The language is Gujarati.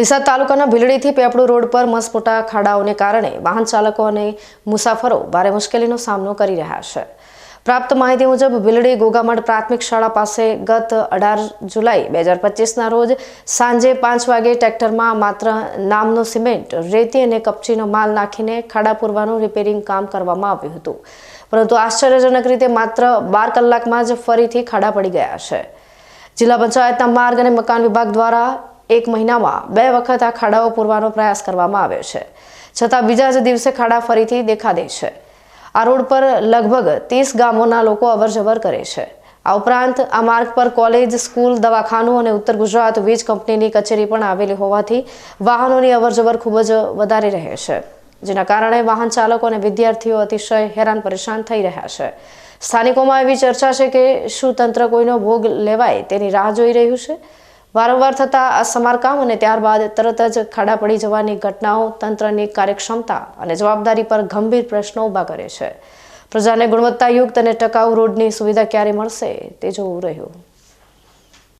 ડીસા તાલુકાના ભીલડીથી પેપડુ રોડ પર મસમોટા ખાડાઓને કારણે વાહન ચાલકો અને મુસાફરો ભારે મુશ્કેલીનો સામનો કરી રહ્યા છે. પ્રાપ્ત માહિતી મુજબ, ભીલડી ગોગામઠ પ્રાથમિક શાળા પાસે ગત અઢાર જુલાઈ બે હજાર પચીસના રોજ સાંજે પાંચ વાગે ટ્રેક્ટરમાં માત્ર નામનો સિમેન્ટ, રેતી અને કપચીનો માલ નાખીને ખાડા પૂરવાનું રિપેરિંગ કામ કરવામાં આવ્યું હતું. પરંતુ આશ્ચર્યજનક રીતે માત્ર બાર કલાકમાં જ ફરીથી ખાડા પડી ગયા છે. જિલ્લા પંચાયતના માર્ગ અને મકાન વિભાગ દ્વારા એક મહિનામાં બે વખત આ ખાડાઓ પૂરવાનો પ્રયાસ કરવામાં આવ્યો છે. છતાં બીજા જ દિવસે ખાડા ફરીથી દેખાદે છે. આ રોડ પર લગભગ ત્રીસ ગામોના લોકો અવરજવર કરે છે. આ ઉપરાંત આ માર્ગ પર કોલેજ, સ્કૂલ, દવાખાનું અને ઉત્તર ગુજરાત વીજ કંપનીની કચેરી પણ આવેલી હોવાથી વાહનોની અવરજવર ખૂબ જ વધારે રહે છે, જેના કારણે વાહન ચાલકો અને વિદ્યાર્થીઓ અતિશય હેરાન પરેશાન થઈ રહ્યા છે. સ્થાનિકોમાં એવી ચર્ચા છે કે શું તંત્ર કોઈનો ભોગ લેવાય તેની રાહ જોઈ રહ્યું છે? વારંવાર થતા આ સમારકામ અને ત્યારબાદ તરત જ ખાડા પડી જવાની ઘટનાઓ તંત્રની કાર્યક્ષમતા અને જવાબદારી પર ગંભીર પ્રશ્નો ઊભા કરે છે. પ્રજાને ગુણવત્તાયુક્ત અને ટકાઉ રોડની સુવિધા ક્યારે મળશે તે જોવું રહ્યું.